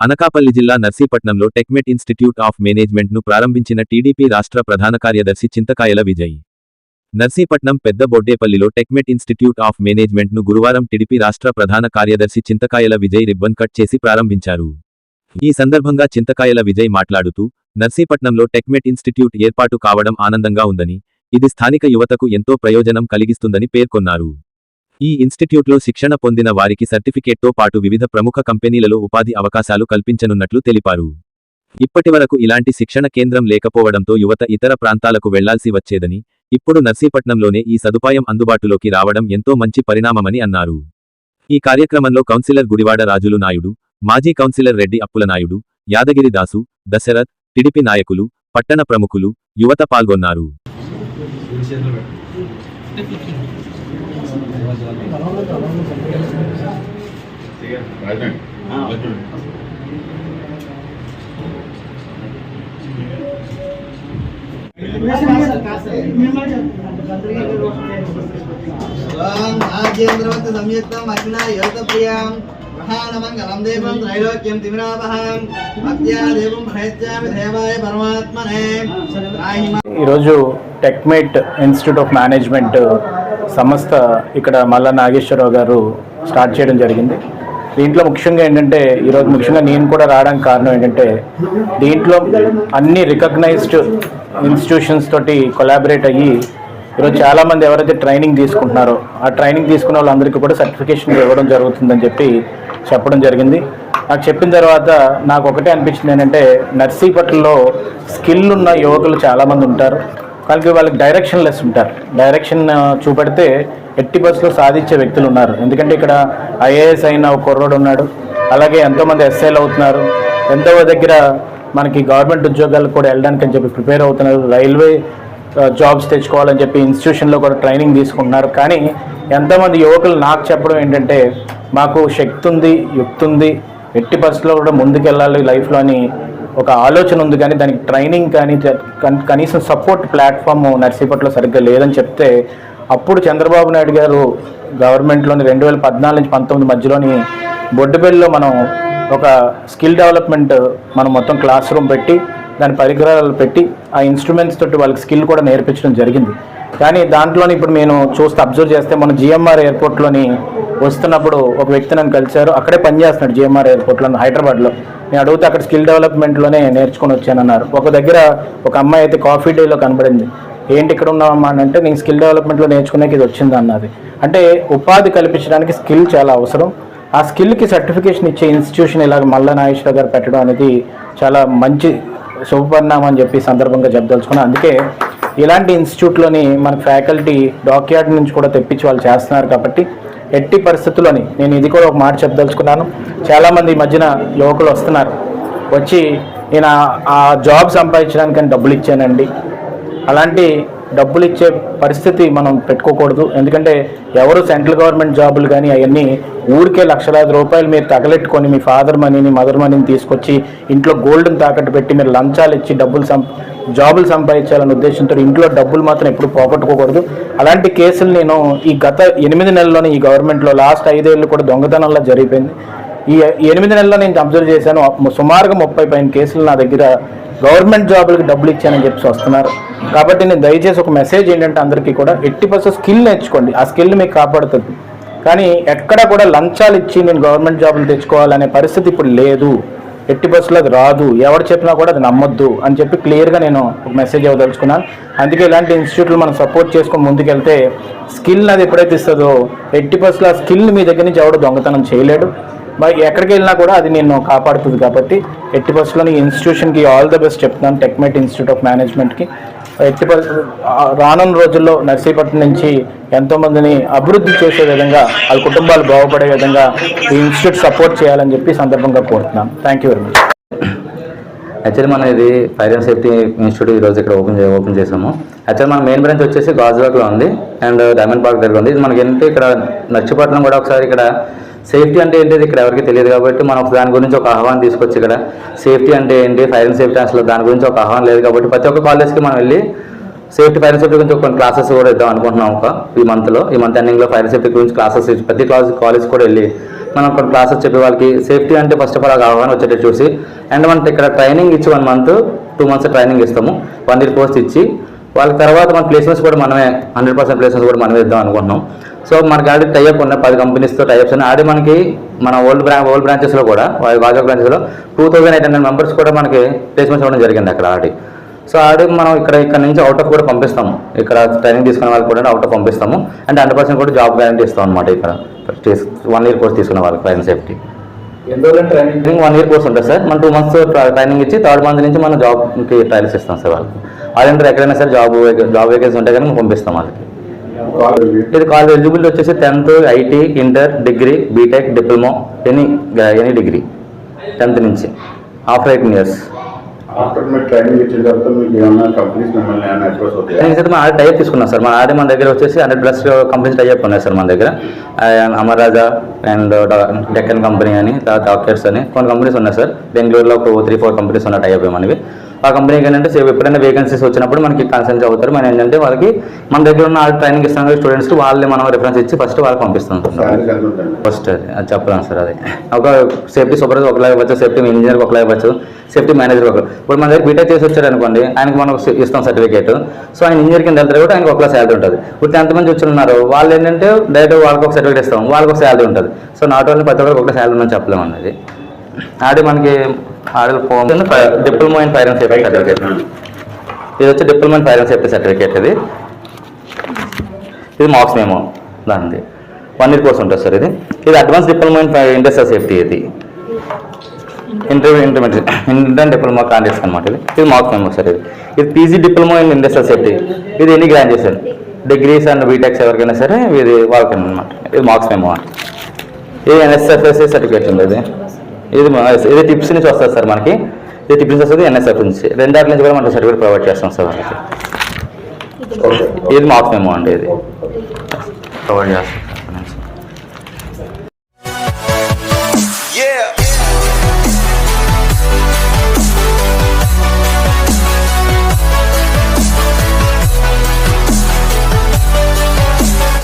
అనకాపల్లి జిల్లా నర్సీపట్నంలో టెక్మెట్ ఇన్స్టిట్యూట్ ఆఫ్ మేనేజ్మెంట్ను ప్రారంభించిన టీడీపీ రాష్ట్ర ప్రధాన కార్యదర్శి చింతకాయల విజయ్. నర్సీపట్నం పెద్ద బొడ్డేపల్లిలో టెక్మెట్ ఇన్స్టిట్యూట్ ఆఫ్ మేనేజ్మెంట్ను గురువారం టీడీపీ రాష్ట్ర ప్రధాన కార్యదర్శి చింతకాయల విజయ్ రిబ్బన్ కట్ చేసి ప్రారంభించారు. ఈ సందర్భంగా చింతకాయల విజయ్ మాట్లాడుతూ నర్సీపట్నంలో టెక్మెట్ ఇన్స్టిట్యూట్ ఏర్పాటు కావడం ఆనందంగా ఉందని ఇది స్థానిక యువతకు ఎంతో ప్రయోజనం కలిగిస్తుందని పేర్కొన్నారు. ఈ ఇన్స్టిట్యూట్లో శిక్షణ పొందిన వారికి సర్టిఫికేట్తో పాటు వివిధ ప్రముఖ కంపెనీలలో ఉపాధి అవకాశాలు కల్పించనున్నట్లు తెలిపారు. ఇప్పటివరకు ఇలాంటి శిక్షణ కేంద్రం లేకపోవడంతో యువత ఇతర ప్రాంతాలకు వెళ్ళాల్సి వచ్చేదని ఇప్పుడు నర్సీపట్నంలోనే ఈ సదుపాయం అందుబాటులోకి రావడం ఎంతో మంచి పరిణామమని అన్నారు. ఈ కార్యక్రమంలో కౌన్సిలర్ గుడివాడ రాజులు నాయుడు మాజీ కౌన్సిలర్ రెడ్డి అప్పులనాయుడు యాదగిరి దాసు దశరథ్ టిడిపి నాయకులు పట్టణ ప్రముఖులు యువత పాల్గొన్నారు. రాజేంద్రవత్ సంయుక్తం అగ్నా యోత ప్రియాం మహానమంగళం దేవం త్రైలోక్యం తిమిరాపహం భక్త్యా దేవం ప్రయత్యామి దేవాయ పరమాత్మనే ఈరోజు టెక్మేట్ ఇన్స్టిట్యూట్ ఆఫ్ మేనేజ్మెంట్ సంస్థ ఇక్కడ మల్ల నాగేశ్వరరావు గారు స్టార్ట్ చేయడం జరిగింది. దీంట్లో ముఖ్యంగా ఏంటంటే ఈరోజు ముఖ్యంగా నేను కూడా రావడానికి కారణం ఏంటంటే దీంట్లో అన్ని రికగ్నైజ్డ్ ఇన్స్టిట్యూషన్స్ తోటి కొలాబరేట్ అయ్యి ఈరోజు చాలామంది ఎవరైతే ట్రైనింగ్ తీసుకుంటున్నారో ఆ ట్రైనింగ్ తీసుకున్న వాళ్ళందరికీ కూడా సర్టిఫికేషన్ ఇవ్వడం జరుగుతుందని చెప్పి చెప్పడం జరిగింది. నాకు చెప్పిన తర్వాత నాకు ఒకటే అనిపించింది ఏంటంటే నర్సీపట్లలో స్కిల్ ఉన్న యువకులు చాలామంది ఉంటారు. కానీ వాళ్ళకి డైరెక్షన్ లెస్ ఉంటారు. డైరెక్షన్ చూపెడితే ఎట్టి బస్సులో సాధించే వ్యక్తులు ఉన్నారు. ఎందుకంటే ఇక్కడ ఐఏఎస్ అయిన ఒక కుర్రోడు ఉన్నాడు. అలాగే ఎంతోమంది ఎస్ఐలు అవుతున్నారు. ఎంతో దగ్గర మనకి గవర్నమెంట్ ఉద్యోగాలకు కూడా వెళ్ళడానికి అని చెప్పి ప్రిపేర్ అవుతున్నారు. రైల్వే జాబ్స్ తెచ్చుకోవాలని చెప్పి ఇన్స్టిట్యూషన్లో కూడా ట్రైనింగ్ తీసుకుంటున్నారు. కానీ ఎంతోమంది యువకులు నాకు చెప్పడం ఏంటంటే మాకు శక్తి ఉంది యుక్తి ఉంది. ఎట్టి పరిస్థితుల్లో కూడా ముందుకెళ్ళాలి లైఫ్లో అని ఒక ఆలోచన ఉంది కానీ దానికి ట్రైనింగ్ కానీ కనీసం సపోర్ట్ ప్లాట్ఫామ్ నర్సీపట్లో సరిగ్గా లేదని చెప్తే అప్పుడు చంద్రబాబు నాయుడు గారు గవర్నమెంట్లోని రెండు వేల పద్నాలుగు నుంచి పంతొమ్మిది మధ్యలోని బొడ్డుపల్లిలో మనం ఒక స్కిల్ డెవలప్మెంట్ మనం మొత్తం క్లాస్ రూమ్ పెట్టి దాని పరికరాలు పెట్టి ఆ ఇన్స్ట్రుమెంట్స్ తోటి వాళ్ళకి స్కిల్ కూడా నేర్పించడం జరిగింది. కానీ దాంట్లోని ఇప్పుడు నేను చూస్తే అబ్జర్వ్ చేస్తే మన జిఎంఆర్ ఎయిర్పోర్ట్లోని వస్తున్నప్పుడు ఒక వ్యక్తి నన్ను కలిశారు. అక్కడే పనిచేస్తున్నాడు జిఎంఆర్ ఎయిర్పోర్ట్లో హైదరాబాద్లో. నేను అడిగితే అక్కడ స్కిల్ డెవలప్మెంట్లోనే నేర్చుకొని వచ్చానన్నారు. ఒక దగ్గర ఒక అమ్మాయి అయితే కాఫీ డేలో కనబడింది. ఏంటి ఇక్కడ ఉన్నామా అని అంటే నేను స్కిల్ డెవలప్మెంట్లో నేర్చుకునేకి ఇది వచ్చింది అన్నది. అంటే ఉపాధి కల్పించడానికి స్కిల్ చాలా అవసరం. ఆ స్కిల్కి సర్టిఫికేషన్ ఇచ్చే ఇన్స్టిట్యూషన్ ఇలాగ మల్ల నాగేశ్వర గారు పెట్టడం అనేది చాలా మంచి శుభపరిణామం అని చెప్పి సందర్భంగా చెప్పదలుచుకున్నాను అందుకే ఇలాంటి ఇన్స్టిట్యూట్లోని మన ఫ్యాకల్టీ డాక్యార్డ్ నుంచి కూడా తెప్పించి వాళ్ళు చేస్తున్నారు కాబట్టి ఎట్టి పరిస్థితుల్లోని నేను ఇది కూడా ఒక మాట చెప్పదలుచుకున్నాను. చాలామంది ఈ మధ్యన యువకులు వస్తున్నారు. వచ్చి నేను ఆ- జాబ్ సంపాదించడానికి డబ్బులు ఇచ్చానండి. అలాంటి డబ్బులు ఇచ్చే పరిస్థితి మనం పెట్టుకోకూడదు. ఎందుకంటే ఎవరు సెంట్రల్ గవర్నమెంట్ జాబులు కానీ అవన్నీ ఊరికే లక్షలాది రూపాయలు మీరు తగలెట్టుకొని మీ ఫాదర్ మనీని మదర్ మనీని తీసుకొచ్చి ఇంట్లో గోల్డ్ని తాకట్టు పెట్టి మీరు లంచాలు ఇచ్చి డబ్బులు సం జాబులు సంపాదించాలనే ఉద్దేశంతో ఇంట్లో డబ్బులు మాత్రం ఎప్పుడు పోగొట్టుకోకూడదు. అలాంటి కేసులు నేను ఈ గత ఎనిమిది నెలల్లోనే ఈ గవర్నమెంట్లో లాస్ట్ ఐదేళ్ళు కూడా దొంగతనంలో జరిగిపోయింది. ఈ ఎనిమిది నెలల్లో నేను అబ్జర్వ్ చేశాను. సుమారుగా ముప్పై పైన కేసులు నా దగ్గర గవర్నమెంట్ జాబులకు డబ్బులు ఇచ్చానని చెప్పి వస్తున్నారు. కాబట్టి నేను దయచేసి ఒక మెసేజ్ ఏంటంటే అందరికీ కూడా ఎట్టి పర్సెంట్ స్కిల్ నేర్చుకోండి. ఆ స్కిల్ మీకు కాపాడుతుంది. కానీ ఎక్కడ కూడా లంచాలు ఇచ్చి నేను గవర్నమెంట్ జాబులు తెచ్చుకోవాలనే పరిస్థితి ఇప్పుడు లేదు. ఎట్టి బస్సులో అది రాదు. ఎవరు చెప్పినా కూడా అది నమ్మొద్దు అని చెప్పి క్లియర్గా నేను ఒక మెసేజ్ ఇవ్వదలుచుకున్నాను. అందుకే ఇలాంటి ఇన్స్టిట్యూట్లు మనం సపోర్ట్ చేసుకుని ముందుకెళ్తే స్కిల్ అది ఎప్పుడైతే ఇస్తుందో ఎట్టి బస్సులో ఆ స్కిల్ మీ దగ్గర నుంచి ఎవడు దొంగతనం చేయలేడు. మరి ఎక్కడికి వెళ్ళినా కూడా అది నేను కాపాడుతుంది కాబట్టి ఎట్టి పరిస్థితుల్లో ఈ ఇన్స్టిట్యూషన్కి ఆల్ ద బెస్ట్ చెప్తున్నాను టెక్మెట్ ఇన్స్టిట్యూట్ ఆఫ్ మేనేజ్మెంట్కి ఎట్టి రానున్న రోజుల్లో నర్సీపట్నం నుంచి ఎంతోమందిని అభివృద్ధి చేసే విధంగా వాళ్ళ కుటుంబాలు బాగుపడే విధంగా ఈ ఇన్స్టిట్యూట్ సపోర్ట్ చేయాలని చెప్పి సందర్భంగా కోరుతున్నాను. Thank you very much actually మనం ఇది ఫైర్ అండ్ సేఫ్టీ ఇన్స్టిట్యూట్ ఈరోజు ఇక్కడ ఓపెన్ చే ఓపెన్ చేసాము యాక్చువల్ మన మెయిన్ బ్రాంచ్ వచ్చేసి గాజువాక్లో ఉంది అండ్ డైమండ్ పార్క్ దగ్గర ఉంది. ఇది మనకి ఏంటంటే ఇక్కడ నర్సీపట్నం కూడా ఒకసారి ఇక్కడ సేఫ్టీ అంటే ఏంటిది ఇక్కడ ఎవరికి తెలియదు కాబట్టి మనం దాని గురించి ఒక ఆహ్వానం తీసుకొచ్చి ఇక్కడ. సేఫ్టీ అంటే ఏంటి? ఫైర్ అండ్ సేఫ్టీ అసలు దాని గురించి ఒక ఆహ్వానం లేదు కాబట్టి ప్రతి ఒక్క కాలేజ్కి మనం వెళ్ళి సేఫ్టీ ఫైర్ సేఫ్టీ గురించి కొన్ని క్లాసెస్ కూడా ఇద్దాం అనుకుంటున్నాం ఒక ఈ మంత్లో ఈ మంత్ ఎండింగ్లో ఫైర్ సేఫ్టీ గురించి క్లాసెస్ ప్రతి క్లాస్ కాలేజ్ కూడా వెళ్ళి మనం కొన్ని క్లాసెస్ చెప్పే వాళ్ళకి సేఫ్టీ అంటే ఫస్ట్ ఆఫ్ ఆల్ అవగాహన వచ్చేటట్టు చూసి అండ్ మనకి ఇక్కడ ట్రైనింగ్ ఇచ్చి one month two months training ఇస్తాము. వన్ ఇయర్ కోర్స్ ఇచ్చి వాళ్ళ తర్వాత మన ప్లేస్మెంట్స్ కూడా మనమే హండ్రెడ్ పర్సెంట్ ప్లేస్మెంట్స్ కూడా మనమే ఇద్దాం అనుకుంటున్నాం. సో మనకి ఆల్రెడీ టైఅప్ ఉన్న పది కంపెనీస్తో టైఅప్స్ ఉన్నాయి. ఆల్రెడీ మనకి మన ఓల్డ్ బ్రా ఓల్డ్ బ్రాంచెస్లో కూడా వాజా బ్రాంచెస్లో two thousand eight hundred members కూడా మనకి ప్లేస్మెంట్స్ ఇవ్వడం జరిగింది అక్కడ ఆల్రెడీ సో ఆల్రెడీ మనం ఇక్కడ ఇక్కడ నుంచి అవుట్ ఆఫ్ కూడా పంపిస్తాము. ఇక్కడ ట్రైనింగ్ తీసుకున్న వాళ్ళకి కూడా అవుట్ ఆఫ్ పంపిస్తాము. అండ్ హండ్రెడ్ పర్సెంట్ కూడా జాబ్ గ్యారంటీ ఇస్తాం అనమాట ఇక్కడ. వన్ ఇయర్ కోర్స్ తీసుకున్న వాళ్ళకి fire safety training one year course ఉంటుంది సార్. మన టూ మంత్స్ ట్రైనింగ్ ఇచ్చి థర్డ్ మంత్ నుంచి మనం జాబ్కి ట్రయల్స్ ఇస్తాం సార్ వాళ్ళకి. అలాంటి ఎక్కడైనా సరే జాబ్ జాబ్ వేకెన్సీ ఉంటే కానీ మనం పంపిస్తాం వాళ్ళకి. ఇది కాలేజ్ ఎలిజిబిలిటీ వచ్చేసి tenth IT inter degree BTech diploma any any degree tenth నుంచి. ఆఫ్టర్ ఎయిటీన్ ఇయర్స్ ఆఫ్టర్ మీరు ట్రైనింగ్ ఇచ్చిన తర్వాత మీకు ఏమన్నా కంపెనీస్ మిమ్మల్ని ఏమైనా అప్రోచ్ అవుతాయా నేను అయితే మన ఆల్రెడీ టైప్ తీసుకున్నాం సార్. మన ఆల్రెడీ మన దగ్గర వచ్చేసి హండ్రెడ్ ప్లస్ కంపెనీస్ టైప్ ఉన్నాయి సార్ మన దగ్గర. And Amara Raja and Deccan company అని డాక్టర్స్ అని కొన్ని కంపెనీస్ ఉన్నాయి సార్. బెంగళూరులో ఒక త్రీ ఫోర్ కంపెనీస్ ఉన్నాయి టైప్ మనవి ఆ కంపెనీకి ఏంటంటే సేవ్ ఎప్పుడైనా వేకెన్సీస్ వచ్చినప్పుడు మనకి కన్సల్ట్ అవుతారు మనం ఏంటంటే వాళ్ళకి మన దగ్గర ఉన్న ట్రైనింగ్ ఇస్తాం స్టూడెంట్స్ వాళ్ళని మనం రిఫరెన్స్ ఇచ్చి ఫస్ట్ వాళ్ళకి పంపిస్తాం. ఫస్ట్ అది అది చెప్పలేము సార్ అది. ఒక సేఫ్టీ సూపర్వైజర్ ఒకలాగా ఇవ్వచ్చు సేఫ్టీ ఇంజనీర్ ఒకలాగా ఇవ్వచ్చు సేఫ్టీ మేనేజర్ ఒక ఇప్పుడు మన దగ్గర బీటెక్ చేసి వచ్చారు అనుకోండి ఆయనకి మనం ఇస్తాం సర్టిఫికేట్ సో ఆయన ఇంజనీర్ కింద వెళ్తారు కూడా ఆయనకి ఒకలా శాలరీ ఉంటుంది. ఇప్పుడు టెన్త్ మంది వచ్చి ఉన్నారు వాళ్ళు ఏంటంటే డైరెక్ట్ వాళ్ళకి ఒక సర్టిఫికేట్ ఇస్తాం వాళ్ళకి ఒక శాలరీ ఉంటుంది. సో నాట్ ఓన్లీ ప్రతి ఒక్కరికి ఒక శాలరీ ఉందని చెప్పలేము అన్నది. ఆడి మనకి ఆడల్ phone diploma in fire and safety certificate. ఇది వచ్చి diploma in fire and safety certificate ఇది. ఇది మార్క్స్ మేమో దానిది. వన్ ఇయర్ కోర్స్ ఉంటుంది సార్ ఇది. ఇది advance diploma in industrial safety ఇది. Interview intermediate inter diploma candidates అనమాట ఇది. ఇది మార్క్స్ మేమో సార్ ఇది. ఇది PG diploma in industrial safety ఇది ఎన్ని గ్రాడ్యుయేషన్ డిగ్రీస్ అండ్ బీటెక్స్ ఎవరికైనా సరే ఇది వాళ్ళకి అనమాట ఇది మార్క్స్ మేమో ఇది ఎన్ఎస్ఎఫ్ఎస్ సర్టిఫికేట్ ఉంది ఇది. ఇది ఇది టిప్స్ నుంచి వస్తుంది సార్ మనకి. ఇది టిప్స్ నుంచి వస్తుంది ఎన్ఎస్ఎఫ్ నుంచి. రెండాటి నుంచి కూడా మనకి సర్టిఫికేట్ ప్రొవైడ్ చేస్తాం సార్ మనకి. ఓకే ఇది మార్క్స్ మేమో అండి ఇది. ప్రొవైడ్ చేస్తాం.